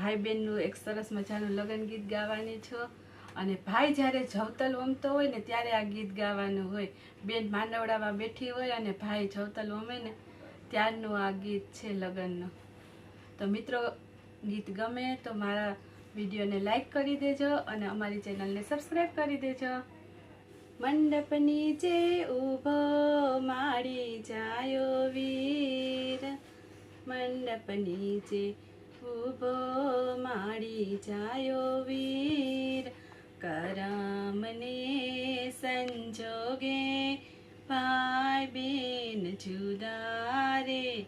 ભાઈ બહેનનું એક સરસ મજાનું લગ્ન ગીત ગાવાની છો. અને ભાઈ જ્યારે જવતલ ઓમતો હોય ને ત્યારે આ ગીત ગાવાનું હોય. બેન માંડવડામાં બેઠી હોય અને ભાઈ જવતલ ઓમે ને ત્યારનું આ ગીત છે લગ્નનું. તો મિત્રો, ગીત ગમે તો મારા વિડીયોને લાઈક કરી દેજો અને અમારી ચેનલને સબસ્ક્રાઈબ કરી દેજો. મંડપ નીચે ઊભો મારી જાયો વીર મંડપ નીચે ઊભો માડી જાયો વીર. કરમને સંજોગે ભાઈ બેન જુદારે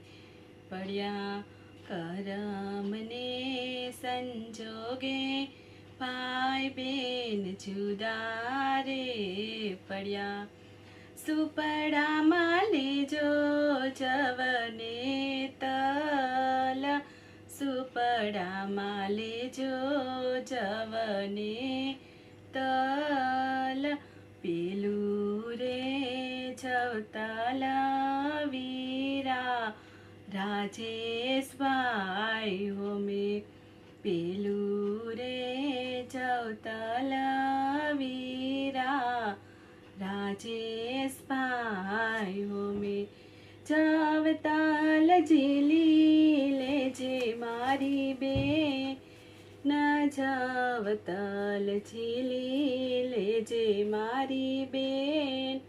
પડ્યા. કરમને સંજોગે ભાઈ બેન જુદારે પડ્યા. સુપડામાં લેજો જવને તલ સુપડામાં લેજો જવને તલ પેલું રે જવતલા વીરા રાજેશભાઈ હોમે પેલું રે જવતલા વીરા રાજેશભાઈ હોમે જવતાલ લેજે મારી બે ના જવતલ ઝીલી લેજે મારી બેન.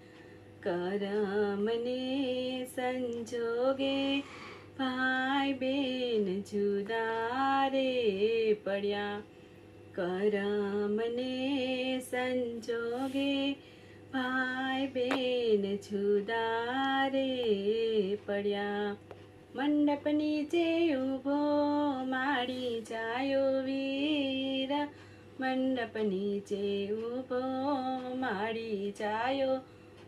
કરમને સંજોગે ભાઈ બેન જુદા રે પડ્યા. કરમને સંજોગે ભાઈ બેન જુદા રે પડ્યા. મંડપ નીચે ઊભો મંડપ નીચે ઊભો મારી જાયો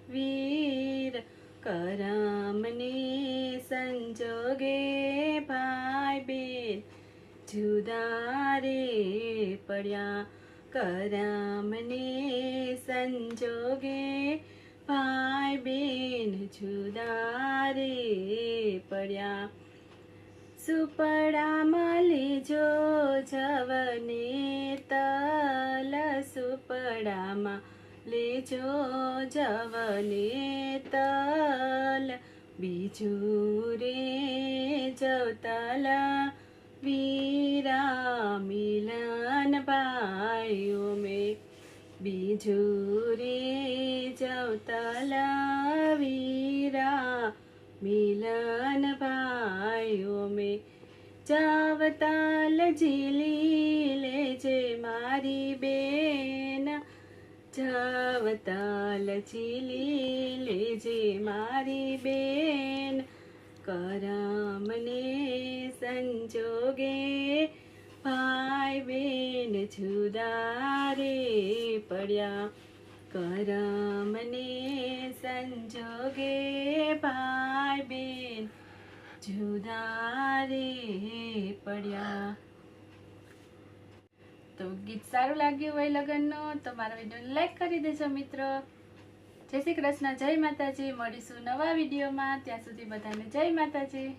વીર કરમને સંજોગે ભાઈ બેન. જુદારે પડ્યા કરમને સંજોગે ભાઈ બેન. જુદારે પડ્યા सुपडामाले जो जवने तल सुपडामाले जो जवने तल बिजुरे जौतल वीरा मिलन पायो मे बिजुरे जौतल वीरा मिलन पायो ભાઈઓ મેં. જાવતાલ ઝીલી લેજે મારી બેન. જાવતાલ ઝીલી લેજે મારી બેન. કરમને સંજોગે ભાઈ બેન જુદા રે પડ્યા. કરમને સંજોગે ભાઈ બેન જુદા રે પડ્યા. તો ગીત સારું લાગ્યું હોય લગ્નનું, તો મારા વિડીયોને લાઈક કરી દેજો મિત્રો. જય શ્રી કૃષ્ણ, જય માતાજી. મળીશું નવા વિડીયોમાં. ત્યાં સુધી બધાને જય માતાજી.